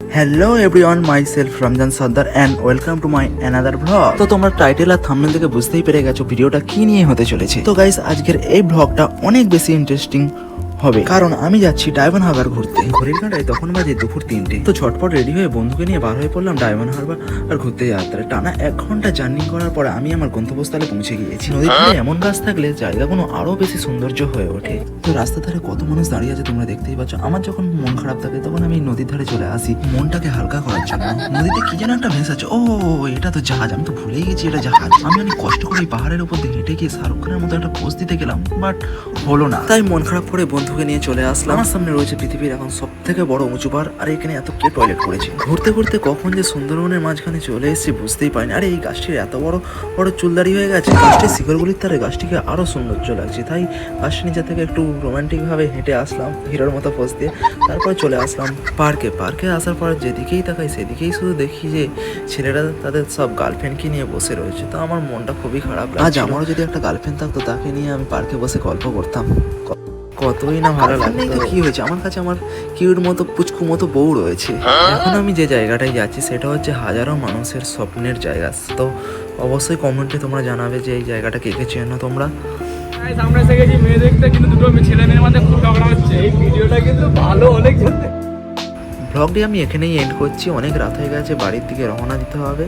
Hello everyone my self Ramzan Sardar and welcome to my another vlog তো তোমরা title আর thumbnail থেকে বুঝতেই পেরে গেছো ভিডিওটা কি নিয়ে হতে চলেছে। তো গাইস আজকের এই ব্লগটা অনেক বেশি ইন্টারেস্টিং হবে। কারণ আমি যাচ্ছি ডায়মন্ড হারবার ঘুরতে। ঘড়ির কাঁটায় তখন বাজে দুপুর তিনটে। তো ঝটপট রেডি হয়ে বন্ধুকে নিয়ে বার হয়ে পড়লাম ডায়মন্ড হারবার আর ঘুরতে যাত্রা টানা এক ঘণ্টা জার্নি করার পরে আমি আমার গন্তব্যস্থলে পৌঁছে গিয়েছি। নদীর ধারে এমন গাছ থাকলে জায়গাগুলো আরও বেশি সৌন্দর্য হয়ে ওঠে। তো রাস্তার ধারে কত মানুষ দাঁড়িয়ে আছে তোমরা দেখতেই পাচ্ছ। আমার যখন মন খারাপ থাকে তখন আমি নদীর ধারে চলে আসি মনটাকে হালকা করার জন্য। নদীতে কি যেন একটা ভেসে আছে। ও এটা তো জাহাজ। আমি তো ভুলেই গেছি এটা জাহাজ। আমি অনেক কষ্ট করে পাহাড়ের উপর দিয়ে হেঁটে গিয়ে শাহরুখ খানের মতো একটা পোস্ট দিতে গেলাম বাট হলো না। তাই মন খারাপ করে বন্ধুকে নিয়ে চলে আসলাম। আমার সামনে রয়েছে পৃথিবীর এখন সব থেকে বড় উঁচু পার আর এখানে এত কে টয়লেট করেছে। ঘুরতে ঘুরতে কখন যে সুন্দরবনের মাঝখানে চলে এসেছি বুঝতেই পারিনি। আরে এই গাছটির এত বড় বড় চুলদারি হয়ে গেছে। গাছটির শিকড়গুলির তারে গাছটিকে আরও সৌন্দর্য লাগছে। তাই গাছটির নিচে থেকে একটু রোমান্টিক ভাবে হেঁটে আসলাম হিরোর মতো পোজ দিয়ে। তারপর চলে আসলাম পার্কে পার্কে আসার পর যেদিকেই তাকাই সেদিকেই শুধু দেখি যে ছেলেরা তাদের সব গার্লফ্রেন্ডকে নিয়ে বসে রয়েছে। তো আমার মনটা খুবই খারাপ আজ আমারও যদি একটা গার্লফ্রেন্ড থাকতো তাকে নিয়ে আমি পার্কে বসে গল্প করতাম। কতই না ভালো লাগতো। কি হয়েছে? আমার কাছে আমার কিউর মতো পুচকু মতো বউ রয়েছে। এখন আমি যে জায়গাটায় যাচ্ছি সেটা হচ্ছে হাজারো মানুষের স্বপ্নের জায়গা। তো অবশ্যই কমেন্টে তোমরা জানাবে যে এই জায়গাটা কে কে চেনো তোমরা। আমরা এসে গেছি মেয়ে দেখতে কিন্তু দুটো ছেলে মেয়ের মধ্যে খুব ঝগড়া হচ্ছে। এই ভিডিওটা কিন্তু ভালো অনেক ব্লগটি আমি এখানেই এন্ড করছি। অনেক রাত হয়ে গেছে বাড়ির দিকে রওনা দিতে হবে।